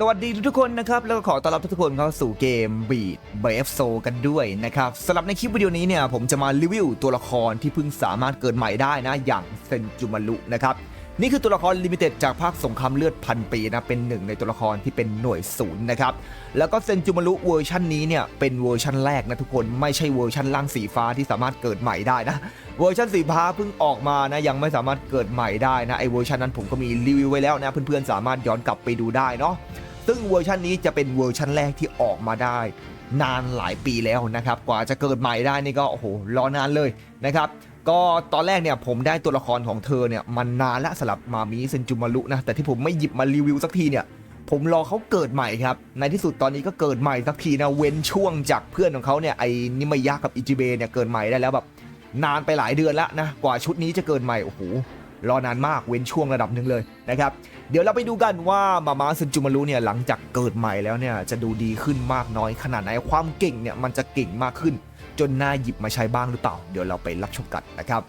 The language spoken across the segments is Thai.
สวัสดีทุกๆคนนะครับ แล้วก็ขอต้อนรับทุกๆคนเข้าสู่เกม Beat b f s o กันด้วยนะครับสำหรับในคลิปวิดีโอนี้เนี่ย ผมจะมารีวิวตัวละครที่เพิ่งสามารถเกิดใหม่ได้นะ อย่างเซนจูมารุนะครับ นี่คือตัวละครลิมิเต็ดจากภาคสงครามเลือดพันปีนะ เป็นหนึ่งในตัวละครที่เป็นหน่วยศูนย์นะครับ แล้วก็เซนจูมารุเวอร์ชันนี้เนี่ย เป็นเวอร์ชันแรกนะทุกคนไม่ใช่เวอร์ชันล่างสีฟ้าที่สามารถเกิดใหม่ได้นะเวอร์ชันสีฟ้าเพิ่งออกมานะยังไม่สามารถเกิดใหม่ได้นะไอเวอร์ชันนั้นผมก็มีรีวิวไว้แล้วนะเพื่อนๆสามารถย้อนกลับไปดูได้เนาะ ซึ่งเวอร์ชันนี้จะเป็นเวอร์ชันแรกที่ออกมาได้ นานหลายปีแล้วนะครับ กว่าจะเกิดใหม่ได้นี่ก็โอ้โหรอนานเลยนะครับก็ตอนแรกเนี่ยผมได้ตัวละครของเธอเนี่ยมันนานละสำหรับมามิเซนจูมารุนะแต่ที่ผมไม่หยิบมารีวิวสักทีเนี่ยผมรอเขาเกิดใหม่ครับ ในที่สุดตอนนี้ก็เกิดใหม่สักทีนะเว้นช่วงจากเพื่อนของเขาเนี่ยไอ้นิมายะกับอิจิเบเนี่ยเกิดใหม่ได้แล้วแบบนานไปหลายเดือนล้วนะกว่าชุดนี้จะเกิดใหม่โอ้โห รอนานมากเว้นช่วงระดับหนึ่งเลยนะครับ เดี๋ยวเราไปดูกันว่ามามาซึนจูมารุเนี่ยหลังจากเกิดใหม่แล้วเนี่ยจะดูดีขึ้นมากน้อยขนาดไหนความเก่งเนี่ยมันจะเก่งมากขึ้น จนน่าหยิบมาใช้บ้างหรือเปล่า เดี๋ยวเราไปรับชมกันนะครับ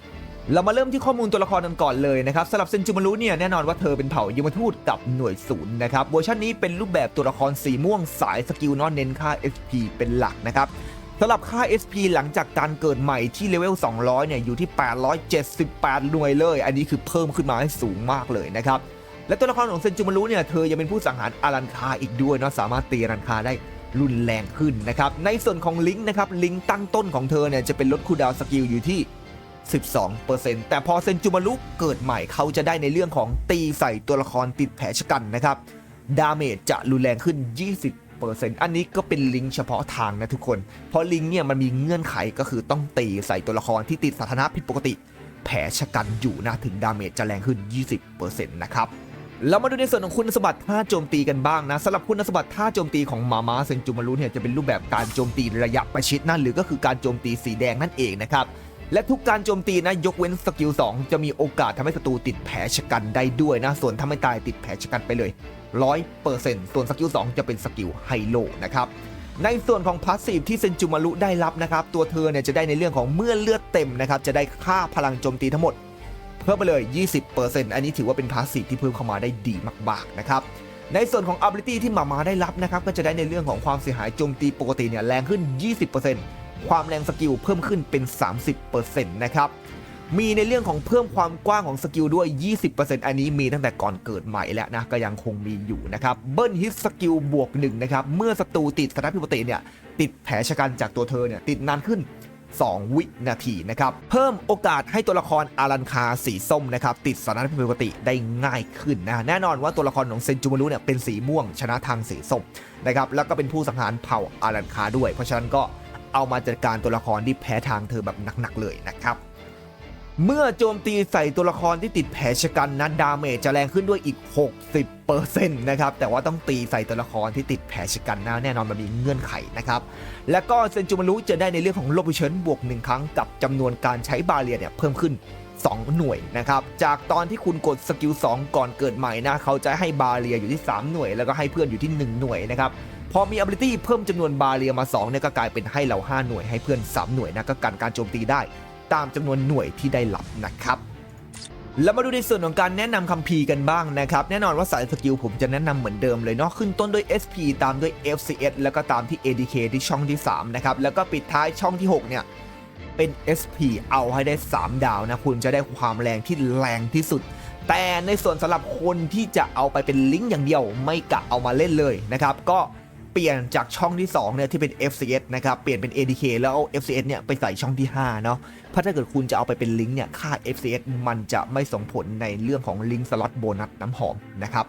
เรามาเริ่มที่ข้อมูลตัวละครกันก่อนเลยนะครับสำหรับเซนจูมารุเนี่ยแน่นอนว่าเธอเป็นเผ่ายมทูตกับหน่วยศูนย์นะครับเวอร์ชันนี้เป็นรูปแบบตัวละครสีม่วงสายสกิลนอนเน้นค่า SP เป็นหลักนะครับ สำหรับค่า SP หลังจากการเกิดใหม่ที่เลเวล 200 เนี่ย อยู่ที่ 878 หน่วยเลย อันนี้คือเพิ่มขึ้นมาให้สูงมากเลยนะครับ และตัวละครของเซนจูมารุเนี่ย เธอยังเป็นผู้สังหารอารันคาอีกด้วยเนาะ สามารถตีอารันคาได้รุนแรงขึ้นนะครับ ในส่วนของลิงก์นะครับ ลิงก์ตั้งต้นของเธอเนี่ย จะเป็นลดคูดาวสกิลอยู่ที่ 12%แต่พอเซนจูมารุเกิดใหม่เขาจะได้ในเรื่องของตีใส่ตัวละครติดแผลชะกันนะครับ ดาเมจจะรุนแรงขึ้น 20 อันนี้ก็เป็นลิงก์เฉพาะทางนะทุกคน เพราะลิงก์เนี่ยมันมีเงื่อนไขก็คือต้องตีใส่ตัวละครที่ติดสถานะผิดปกติ แผลชะกันอยู่นะถึงดาเมจจะแรงขึ้น 20%นะครับเรามาดูในส่วนของคุณสมบัติท่าโจมตีกันบ้างนะสำหรับคุณสมบัติท่าโจมตีของมามาเซนจูมารุเนี่ยจะเป็นรูปแบบการโจมตีระยะประชิดนั่นหรือก็คือการโจมตีสีแดงนั่นเองนะครับ และทุกการโจมตีนะยกเว้นสกิล2 จะมีโอกาสทำให้ศัตรูติดแผลชะกันได้ด้วยนะ ส่วนถ้าไม่ตายติดแผลชะกันไปเลย100%ส่วนสกิล2จะเป็นสกิลไฮโลนะครับในส่วนของพาสซีฟที่เซนจูมารุได้รับนะครับ ตัวเธอเนี่ยจะได้ในเรื่องของเมื่อเลือดเต็มนะครับ จะได้ค่าพลังโจมตีทั้งหมด เพิ่มไปเลย 20%อันนี้ถือว่าเป็นพาสซีฟที่เพิ่มเข้ามาได้ดีมากๆนะครับในส่วนของ ability ที่หมามาได้รับนะครับ ก็จะได้ในเรื่องของความเสียหายโจมตีปกติเนี่ยแรงขึ้น 20% ความแรงสกิลเพิ่มขึ้นเป็น 30%นะครับมีในเรื่องของเพิ่มความกว้างของสกิลด้วย 20%อันนี้มีตั้งแต่ก่อนเกิดใหม่แล้วนะก็ยังคงมีอยู่นะครับเบิ้ลฮิตสกิลบวก1นะครับเมื่อศัตรูติดสถานะผิดปติเนี่ยติดแผลชะกันจากตัวเธอเนี่ยติดนานขึ้น 2 วินาทีนะครับเพิ่มโอกาสให้ตัวละครอารันคาสีส้มนะครับติดสถานะผิดปติได้ง่ายขึ้นนะแน่นอนว่าตัวละครของเซนจูมารุเนี่ยเป็นสีม่วงชนะทางสีส้มนะครับแล้วก็เป็นผู้สังหารเผ่าอารันคาด้วย เพราะฉะนั้นก็ เอามาจัดการตัวละครที่แพ้ทางเธอแบบหนักๆเลยนะครับ เมื่อโจมตีใส่ตัวละครที่ติดแผลชะกันนะดาเมจจะแรงขึ้นด้วยอีก 60%นะครับแต่ว่าต้องตีใส่ตัวละครที่ติดแผลชะกันนะแน่นอนมันมีเงื่อนไขนะครับแล้วก็เซนจูมารุจะได้ในเรื่องของโลบิเชนบวก1ครั้งกับจำนวนการใช้บาเรียเนี่ยเพิ่มขึ้น2 หน่วยนะครับ จากตอนที่คุณกดสกิล2ก่อนเกิดใหม่นะ เขาจะให้บาเรียอยู่ที่ 3 หน่วย แล้วก็ให้เพื่อนอยู่ที่ 1 หน่วยนะครับ พอมี ability เพิ่มจำนวนบาเรียมา2เนี่ยก็กลายเป็นให้เรา 5 หน่วยให้เพื่อน 3 หน่วยนะก็กันการโจมตีได้ ตามจำนวนหน่วยที่ได้รับนะครับแล้วมาดูในส่วนของการแนะนำคัมภีร์กันบ้างนะครับ แน่นอนว่าสายสกิลผมจะแนะนำเหมือนเดิมเลยเนาะขึ้นต้นด้วย SP ตามด้วย FCS แล้วก็ตามที่ ADK ที่ช่องที่ 3 นะครับ แล้วก็ปิดท้ายช่องที่ 6 เนี่ย เป็น SP เอาให้ได้ 3 ดาวนะ คุณจะได้ความแรงที่แรงที่สุด แต่ในส่วนสำหรับคนที่จะเอาไปเป็นลิงก์อย่างเดียวไม่กะเอามาเล่นเลยนะครับ ก็ เปลี่ยนจากช่องที่ 2 เนี่ยที่เป็น FCS นะครับ เปลี่ยนเป็น ADK แล้วเอา FCS เนี่ยไปใส่ช่องที่ 5 เนาะเพราะถ้าเกิดคุณจะเอาไปเป็นลิงก์เนี่ย ค่า FCS มันจะไม่ส่งผลในเรื่องของลิงก์สล็อตโบนัสน้ำหอมนะครับ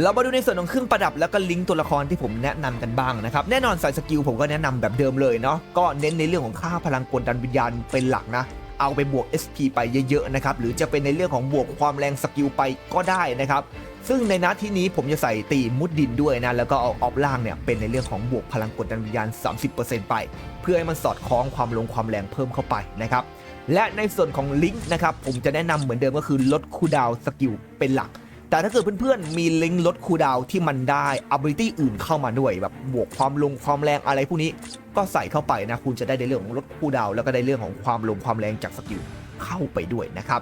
เรามาดูในส่วนของเครื่องประดับแล้วก็ลิงก์ตัวละครที่ผมแนะนำกันบ้างนะครับ แน่นอนสายสกิลผมก็แนะนำแบบเดิมเลยเนาะก็เน้นในเรื่องของค่าพลังกลดันวิญญาณเป็นหลักนะ เอาไปบวก SP ไปเยอะๆนะครับหรือจะเป็นในเรื่องของบวกความแรงสกิลไปก็ได้นะครับซึ่งในนัดที่นี้ผมจะใส่ตีมุดดินด้วยนะแล้วก็เอาออฟล่างเนี่ยเป็นในเรื่องของบวกพลังกดดันวิญญาณ 30%ไป เพื่อให้มันสอดคล้องความลงความแรงเพิ่มเข้าไปนะครับและในส่วนของลิงก์นะครับผมจะแนะนำเหมือนเดิมก็คือลดคูดาวสกิลเป็นหลัก แต่ถ้าเกิดเพื่อนๆ มีลิงก์ลดคูดาวที่มันได้ ability อื่นเข้ามาด้วยแบบบวกความลงความแรงอะไรพวกนี้ก็ใส่เข้าไปนะ คุณจะได้ในเรื่องของลดคูดาวแล้วก็ได้เรื่องของความลงความแรงจากสกิลเข้าไปด้วยนะครับ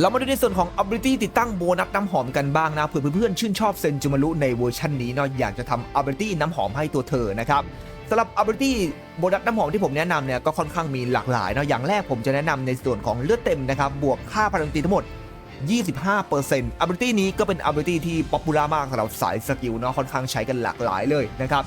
เรามาดูในส่วนของ ability ติดตั้งโบนัสน้ำหอมกันบ้างนะเผื่อเพื่อนๆชื่นชอบเซนจูมารุในเวอร์ชันนี้เนาะอยากจะทำ ability น้ำหอมให้ตัวเธอนะครับสำหรับ ability โบนัสน้ำหอมที่ผมแนะนำเนี่ยก็ค่อนข้างมีหลากหลายเนาะอย่างแรกผมจะแนะนำในส่วนของเลือดเต็มนะครับบวกค่าพลังตีทั้งหมด 25% ability นี้ก็เป็น ability ที่ป๊อปปูล่ามากสำหรับสายสกิลเนาะค่อนข้างใช้กันหลากหลายเลยนะครับ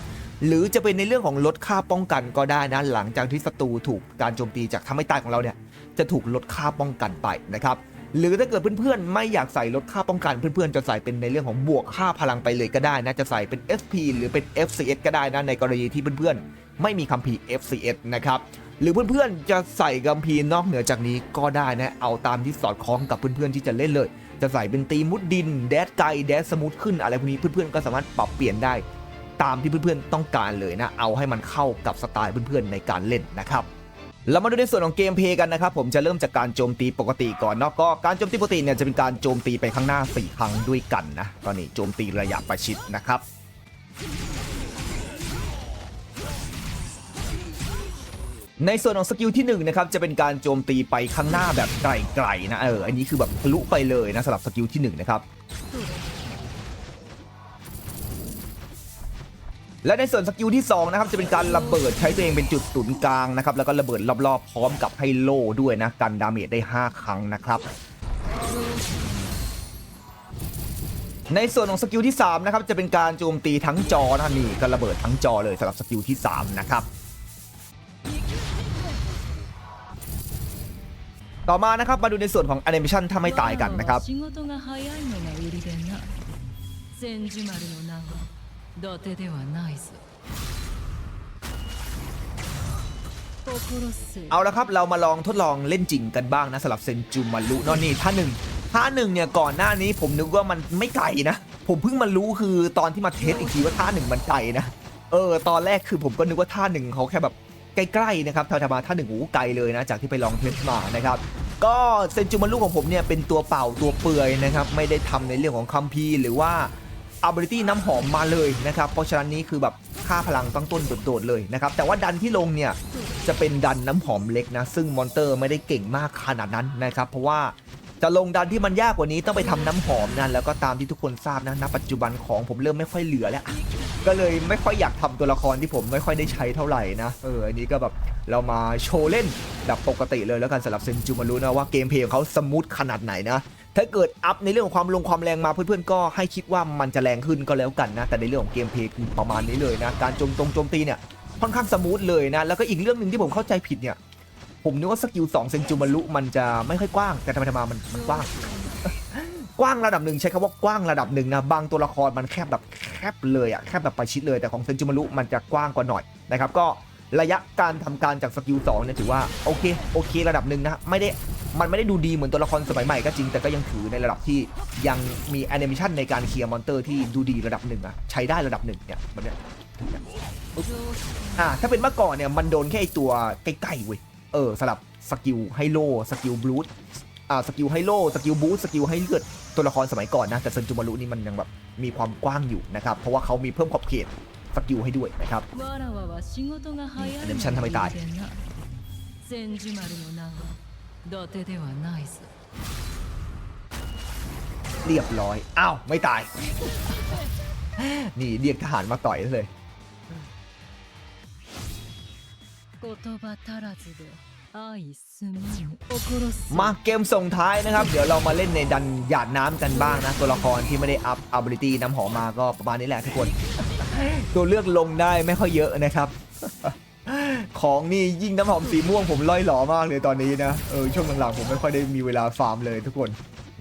หรือจะเป็นในเรื่องของลดค่าป้องกันก็ได้นะ หลังจากที่ศัตรูถูกการโจมตีจากทำให้ตายของเราเนี่ยจะถูกลดค่าป้องกันไปนะครับหรือถ้าเกิดเพื่อนๆ ไม่อยากใส่ลดค่าป้องกันเพื่อนๆ จะใส่เป็นในเรื่องของบวกค่าพลังไปเลยก็ได้นะจะใส่เป็น SP หรือเป็น FCS ก็ได้นะในกรณีที่เพื่อนๆ ไม่มีคัมภีร์ FCS นะครับ หรือเพื่อนๆจะใส่คัมภีนอกเหนือจากนี้ก็ได้นะเอาตามที่สอดคล้องกับเพื่อนๆที่จะเล่นเลย จะใส่เป็นตีมุดดิน แดดไกแดดสมูทขึ้นอะไรพวกนี้เพื่อนๆก็สามารถปรับเปลี่ยนได้ ตามที่เพื่อนๆต้องการเลยนะ เอาให้มันเข้ากับสไตล์เพื่อนๆในการเล่นนะครับเรามาดูในส่วนของเกมเพย์กันนะครับผมจะเริ่มจากการโจมตีปกติก่อนเนาะก็การโจมตีปกติเนี่ยจะเป็นการโจมตีไปข้างหน้า 4 ครั้งด้วยกันนะตอนนี้โจมตีระยะประชิดนะครับ ในส่วนของสกิลที่1นะครับจะเป็นการโจมตีไปข้างหน้าแบบไกลๆนะเอออันนี้คือแบบทะลุไปเลยนะสำหรับสกิลที่1นะครับและในส่วนสกิลที่2นะครับจะเป็นการระเบิดใช้ตัวเองเป็นจุดศูนย์กลางนะครับแล้วก็ระเบิดรอบๆพร้อมกับให้โล่ด้วยนะกันดาเมจได้ 5 ครั้งนะครับ ในส่วนของสกิลที่3นะครับจะเป็นการโจมตีทั้งจอนะนี่ก็ระเบิดทั้งจอเลยสำหรับสกิลที่3นะครับ่อมานะครับมาดูในส่วนของแอนิเมชันถ้าไม่ตายกันนะครับเอาละครับเรามาลองทดลองเล่นจริงกันบ้างนะสำหรับเซนจูมารุนอนนี่ท่าหนึ่งท่าหนึ่งเนี่ยก่อนหน้านี้ผมนึกว่ามันไม่ไกลนะ ผมเพิ่งมารู้คือตอนที่มาเทสอีกทีว่าท่าหนึ่งมันไกลนะเออตอนแรกคือผมก็นึกว่าท่าหนึ่งเขาแค่แบบ ใกล้ๆนะครับทามาท่าหนึ่งโอ้โหไกลเลยนะจากที่ไปลองเทสมานะครับก็เซนจูมารุของผมเนี่ยเป็นตัวเป่าตัวเปื่อยนะครับไม่ได้ทำในเรื่องของคัมภีหรือว่า ability น้ำหอมมาเลยนะครับเพราะฉะนั้นนี้คือแบบค่าพลังตั้งต้นโดดๆเลยนะครับแต่ว่าดันที่ลงเนี่ยจะเป็นดันน้ำหอมเล็กนะซึ่งมอนเตอร์ไม่ได้เก่งมากขนาดนั้นนะครับเพราะว่า จะลงดันที่มันยากกว่านี้ต้องไปทำน้ำหอมนั่นแล้วก็ตามที่ทุกคนทราบนะณปัจจุบันของผมเริ่มไม่ค่อยเหลือแล้ว ก็เลยไม่ค่อยอยากทำตัวละครที่ผมไม่ค่อยได้ใช้เท่าไหร่นะเอออันนี้ก็แบบเรามาโชว์เล่นแบบปกติเลยแล้วกันสำหรับเซนจูมารุนะว่าเกมเพลย์ของเขาสมูทขนาดไหนนะถ้าเกิดอัพในเรื่องของความลงความแรงมาเพื่อนๆก็ให้คิดว่ามันจะแรงขึ้นก็แล้วกันนะ แต่ในเรื่องของเกมเพลย์คือประมาณนี้เลยนะ การโจมตรงโจมตีเนี่ยค่อนข้างสมูทเลยนะ แล้วก็อีกเรื่องหนึ่งที่ผมเข้าใจผิดเนี่ย ผมนึกว่าสกิล2เซนจูมารุมันจะไม่ค่อยกว้าง แต่ทำไมทำไมามันมันกว้าง กว้างระดับหนึ่งใช้คำว่ากว้างระดับหนึ่งนะ บางตัวละครมันแคบแบบแคบเลยอะแคบแบบประชิดเลยแต่ของเซนจูมารุมันจะกว้างกว่าหน่อยนะครับก็ระยะการทำการจากสกิล2เนี่ยถือว่าโอเคโอเคระดับหนึ่งนะไม่ได้มันไม่ได้ดูดีเหมือนตัวละครสมัยใหม่ก็จริงแต่ก็ยังถือในระดับที่ยังมีแอนิเมชันในการเคลียร์มอนเตอร์ที่ดูดีระดับหนึ่งอะใช้ได้ระดับหนึ่งเนี่ยมันเนี่ยอ่าถ้าเป็นเมื่อก่อนเนี่ยมันโดนแค่ไอตัวใกล้ๆเว้ย เออสลับสกิลไฮโลสกิลบลูทอ่าสกิลไฮโลสกิลบูสกิลให้เลือดตัวละครสมัยก่อนนะ แต่เซนจูมารุนี่มันยังแบบมีความกว้างอยู่นะครับ เพราะว่าเขามีเพิ่มขอบเขตสกิลให้ด้วยนะครับอันนี้ฉันทำไมตายเรียบร้อย อ้าว ไม่ตาย นี่เรียกทหารมาต่อยเลย 言葉足らずで愛すまぬ心せ มาเกมส่งท้ายนะครับ เดี๋ยวเรามาเล่นในดันหยาดน้ำกันบ้างนะ ตัวละครที่ไม่ได้อัพ ability น้ำหอมมาก็ประมาณนี้แหละทุกคน ตัวเลือกลงได้ไม่ค่อยเยอะนะครับ ของนี่ยิ่งน้ำหอมสีม่วงผมล่อยหล่อมากเลยตอนนี้นะ เออช่วงหลังๆผมไม่ค่อยได้มีเวลาฟาร์มเลยทุกคน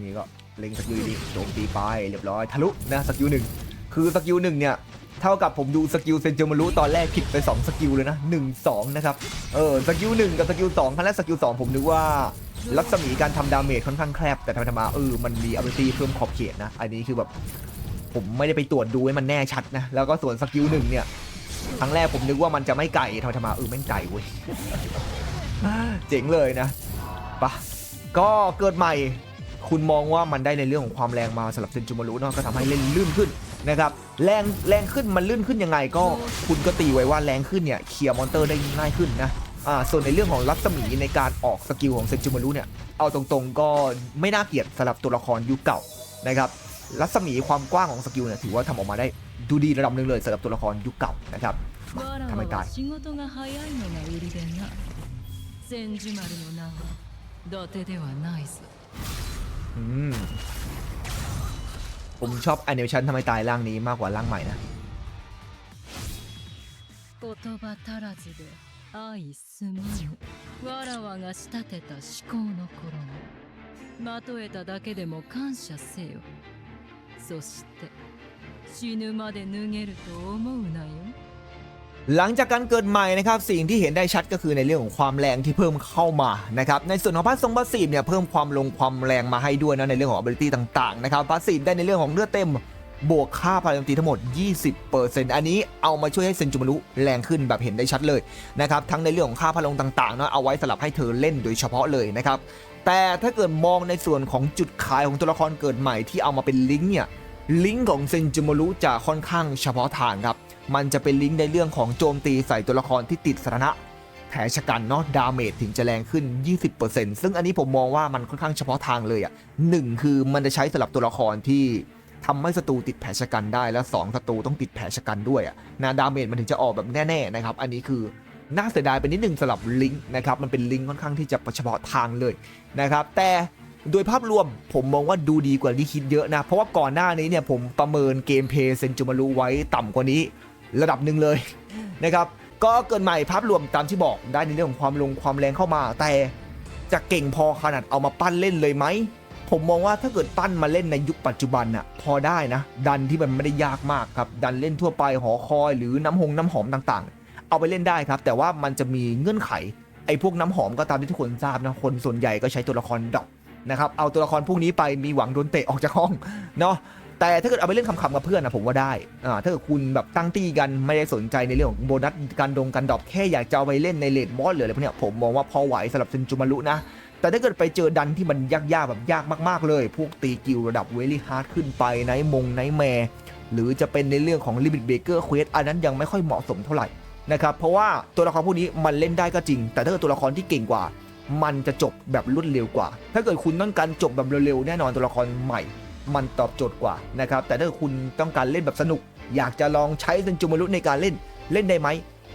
นี่ก็เล็งสกิลดีๆโจมตีไปเรียบร้อยทะลุนะสกิลหนึ่งคือสกิลหนึ่งเนี่ย เท่ากับผมดูสกิลเซนเจอมารุตอนแรกผิดไป 2 สกิลเลยนะ 1 2 นะครับ เออ สกิล 1 กับสกิล2ครั้งแรกสกิล 2 ผมนึกว่ารัศมีการทำดาเมจค่อนข้างแคบ แต่ทำไมทมาเออ มันมีอ b i l i t y เพิ่มขอบเขตนะ อันนี้คือแบบ ผมไม่ได้ไปตรวจดูให้มันแน่ชัดนะ แล้วก็ส่วนสกิลหนึ่งเนี่ยครั้งแรกผมนึกว่ามันจะไม่ไกลทำไมทมาเออแม่งไกลเว้ยเจ๋งเลยนะปะก็เกิดใหม่ คุณมองว่ามันได้ในเรื่องของความแรงมาสำหรับเซนจูมารุเนาะก็ทำให้เล่นลื่นขึ้น นะครับแรงแรงขึ้นมันลื่นขึ้นยังไงก็คุณก็ตีไว้ว่าแรงขึ้นเนี่ยเคลียร์มอนเตอร์ได้ง่ายขึ้นนะอ่าส่วนในเรื่องของลัศมีในการออกสกิลของเซนจูมารุเนี่ยเอาตรงๆก็ไม่น่าเกลียดสำหรับตัวละครยุคเก่านะครับลัศมีความกว้างของสกิลเนี่ยถือว่าทำออกมาได้ดูดีระดับหนึ่งเลยสำหรับตัวละครยุคเก่านะครับทำไมตายอืม ผมชอบแอนิเมชันทำไมตายร่างนี้มากกว่าร่างใหม่นะ 言葉足らずで愛すまぬわらわが仕立てた至高の頃にまとえただけでも感謝せよそして死ぬまで脱げると思うなよ หลังจากการเกิดใหม่นะครับสิ่งที่เห็นได้ชัดก็คือในเรื่องของความแรงที่เพิ่มเข้ามานะครับในส่วนของพาสซงพาสซีฟเนี่ยเพิ่มความลงความแรงมาให้ด้วยนะในเรื่องของ ability ต่างๆนะครับพาสซีฟได้ในเรื่องของเลือดเต็มบวกค่าพลังตีทั้งหมด 20%อันนี้เอามาช่วยให้เซนจูมารุแรงขึ้นแบบเห็นได้ชัดเลยนะครับทั้งในเรื่องของค่าพลังต่างๆเนาะเอาไว้สำหรับให้เธอเล่นโดยเฉพาะเลยนะครับแต่ถ้าเกิดมองในส่วนของจุดขายของตัวละครเกิดใหม่ที่เอามาเป็นลิงก์เนี่ยลิงก์ของเซนจูมารุจะค่อนข้างเฉพาะทางครับ มันจะเป็นลิงก์ในเรื่องของโจมตีใส่ตัวละครที่ติดสถานะแผลชะกันเนาะดาเมจถึงจะแรงขึ้น 20%ซึ่งอันนี้ผมมองว่ามันค่อนข้างเฉพาะทางเลยอะ่ะหนึ่งคือมันจะใช้สำหรับตัวละครที่ทำให้ศัตรูติดแผลชะกันได้และสองศัตรูต้องติดแผลชะกันด้วยอะ่ะนะดาเมจมันถึงจะออกแบบแน่ๆนะครับอันนี้คือน่าเสียดายไปนิดนึงสำหรับลิงก์นะครับมันเป็นลิงก์ค่อนข้างที่จะเฉพาะทางเลยนะครับแต่โดยภาพรวมผมมองว่าดูดีกว่าที่คิดเยอะนะ เพราะว่าก่อนหน้านี้เนี่ยผมประเมินเกมเพย์เซนจูมารุไว้ต่ำกว่านี้ ระดับหนึ่งเลยนะครับก็เกินใหม่ภาพรวมตามที่บอกได้ในเรื่องของความลงความแรงเข้ามา แต่จะเก่งพอขนาดเอามาปั้นเล่นเลยไหมผมมองว่าถ้าเกิดปั้นมาเล่นในยุคปัจจุบันน่ะพอได้นะ ดันที่มันไม่ได้ยากมากครับ ดันเล่นทั่วไปหอคอย หรือน้ำหงน้ำหอมต่างๆ เอาไปเล่นได้ครับ แต่ว่ามันจะมีเงื่อนไขไอ้พวกน้ำหอมก็ตามที่ทุกคนทราบนะคนส่วนใหญ่ก็ใช้ตัวละครดรอปนะครับเอาตัวละครพวกนี้ไปมีหวังโดนเตะออกจากห้องเนาะ แต่ถ้าเกิดเอาไปเล่นคำๆกับเพื่อนนะผมว่าได้อ่าถ้าเกิดคุณแบบตั้งตี้กันไม่ได้สนใจในเรื่องของโบนัสการดงการดรอปแค่อยากจะเอาไปเล่นในเลดบอสหรืออะไรพวกเนี้ยผมมองว่าพอไหวสำหรับเซนจูมารุนะแต่ถ้าเกิดไปเจอดันที่มันยากๆแบบยากมากๆเลย พวกตีกิลระดับเวลี่ฮาร์ดขึ้นไปไนมงไนแมร์หรือจะเป็นในเรื่องของลิมิตเบเกอร์เควสอันนั้นยังไม่ค่อยเหมาะสมเท่าไหร่นะครับเพราะว่าตัวละครพวกนี้มันเล่นได้ก็จริง แต่ถ้าเกิดตัวละครที่เก่งกว่า มันจะจบแบบรวดเร็วกว่า ถ้าเกิดคุณต้องการจบแบบเร็วๆแน่นอนตัวละครใหม่ มันตอบโจทย์กว่านะครับ แต่ถ้าคุณต้องการเล่นแบบสนุก อยากจะลองใช้เซนจูมารุในการเล่นเล่นได้ไหม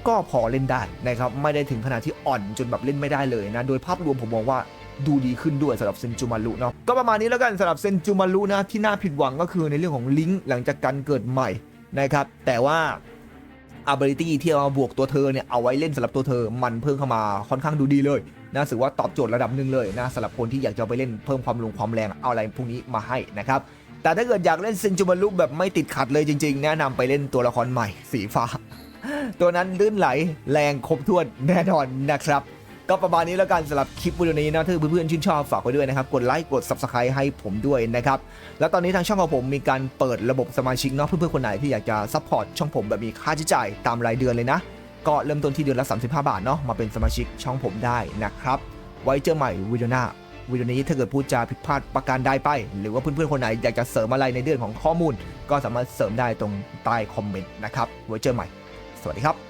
ก็พอเล่นได้นะครับ ไม่ได้ถึงขนาดที่อ่อนจนแบบเล่นไม่ได้เลยนะ โดยภาพรวมผมมองว่าดูดีขึ้นด้วยสำหรับเซนจูมารุเนาะ ก็ประมาณนี้แล้วกันสำหรับเซนจูมารุนะที่น่าผิดหวังก็คือในเรื่องของลิงก์หลังจากการเกิดใหม่นะครับ แต่ว่า ability ที่เอามาบวกตัวเธอเนี่ยเอาไว้เล่นสำหรับตัวเธอมันเพิ่มเข้ามาค่อนข้างดูดีเลย นะถือว่าตอบโจทย์ระดับหนึ่งเลยนะสำหรับคนที่อยากจะไปเล่นเพิ่มความลงความแรงเอาอะไรพวกนี้มาให้นะครับแต่ถ้าเกิดอยากเล่นเซนจูมารุแบบไม่ติดขัดเลยจริง ๆ แนะนำไปเล่นตัวละครใหม่สีฟ้า ตัวนั้นลื่นไหลแรงครบถ้วนแน่นอนนะครับ ก็ประมาณนี้แล้วกันสำหรับคลิปวิดีโอนี้นะถ้าเพื่อนๆชื่นชอบฝากไว้ด้วยนะครับ กดไลค์กด subscribe ให้ผมด้วยนะครับ แล้วตอนนี้ทางช่องของผมมีการเปิดระบบสมาชิกเนาะเพื่อนๆคนไหนที่อยากจะซัพพอร์ตช่องผมแบบมีค่าใช้จ่ายตามรายเดือนเลยนะ ก็เริ่มต้นที่เดือนละ 35 บาทเนาะมาเป็นสมาชิกช่องผมได้นะครับ ไว้เจอใหม่วิดีโอหน้าวิดีโอนี้ถ้าเกิดพูดจาผิดพลาดประการใดไป หรือว่าเพื่อนๆคนไหนอยากจะเสริมอะไรในเรื่องของข้อมูล ก็สามารถเสริมได้ตรงใต้คอมเมนต์นะครับไว้เจอใหม่ สวัสดีครับ